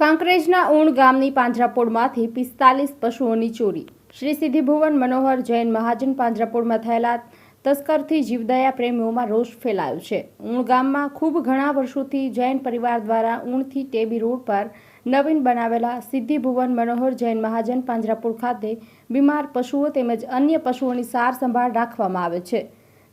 કાંકરેજના ઊણ ગામની પાંજરાપોળમાંથી પિસ્તાલીસ પશુઓની ચોરી. શ્રી સિદ્ધિભુવન, મનોહર જૈન મહાજન પાંજરાપોળમાં થયેલા તસ્કરથી જીવદયા પ્રેમીઓમાં રોષ ફેલાયો છે. ઊણ ગામમાં ખૂબ ઘણા વર્ષોથી જૈન પરિવાર દ્વારા ઊણથી ટેબી રોડ પર નવીન બનાવેલા સિદ્ધિભુવન, મનોહર જૈન મહાજન પાંજરાપોળ ખાતે બીમાર પશુઓ તેમજ અન્ય પશુઓની સાર સંભાળ રાખવામાં આવે છે.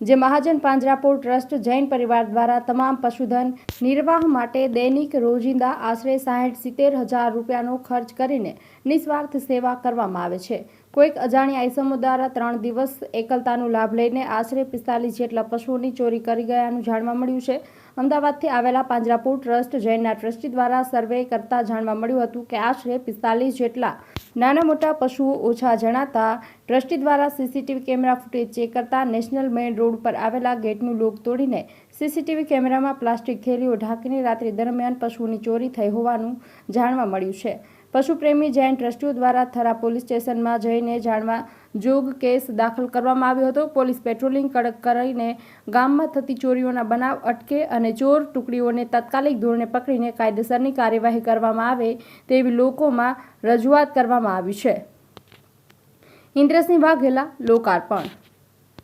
જે મહાજન પાંજરાપોળ ટ્રસ્ટ જૈન પરિવાર દ્વારા તમામ પશુધન નિર્વાહ માટે દૈનિક રોજિંદા આશરે સાહીઠ સિત્તેર હજાર રૂપિયાનો ખર્ચ કરીને નિસ્વાર્થ સેવા કરવામાં આવે છે. કોઈક અજાણ્યા આઈસમો દ્વારા ત્રણ દિવસ એકલતાનો લાભ લઈને આશરે પિસ્તાલીસ જેટલા પશુઓની ચોરી કરી ગયાનું જાણવા મળ્યું છે. અમદાવાદથી આવેલા પાંજરાપુર ટ્રસ્ટ જૈનના ટ્રસ્ટી દ્વારા સર્વે કરતા જાણવા મળ્યું હતું કે આશરે પિસ્તાલીસ જેટલા નાના મોટા પશુઓ ઓછા જણાતા ટ્રસ્ટી દ્વારા સીસીટીવી કેમેરા ફૂટેજ ચેક કરતા નેશનલ મેઇન રોડ પર આવેલા ગેટનું લોક તોડીને સીસીટીવી કેમેરામાં પ્લાસ્ટિક થેલીઓ ઢાંકીને રાત્રિ દરમિયાન પશુઓની ચોરી થઈ હોવાનું જાણવા મળ્યું છે. પશુપ્રેમી જૈન ટ્રસ્ટીઓ દ્વારા થરા પોલીસ સ્ટેશનમાં જઈને જાણવા જોગ કેસ દાખલ કરવામાં આવ્યો હતો. પોલીસ પેટ્રોલિંગ કડક કરીને ગામમાં થતી ચોરીઓના બનાવ અટકે અને ચોર ટુકડીઓને તાત્કાલિક ધોરણે પકડીને કાયદેસરની કાર્યવાહી કરવામાં આવે તેવી લોકોમાં રજૂઆત કરવામાં આવી છે. ઇન્દ્રસિંહ વાઘેલા, લોકાર્પણ.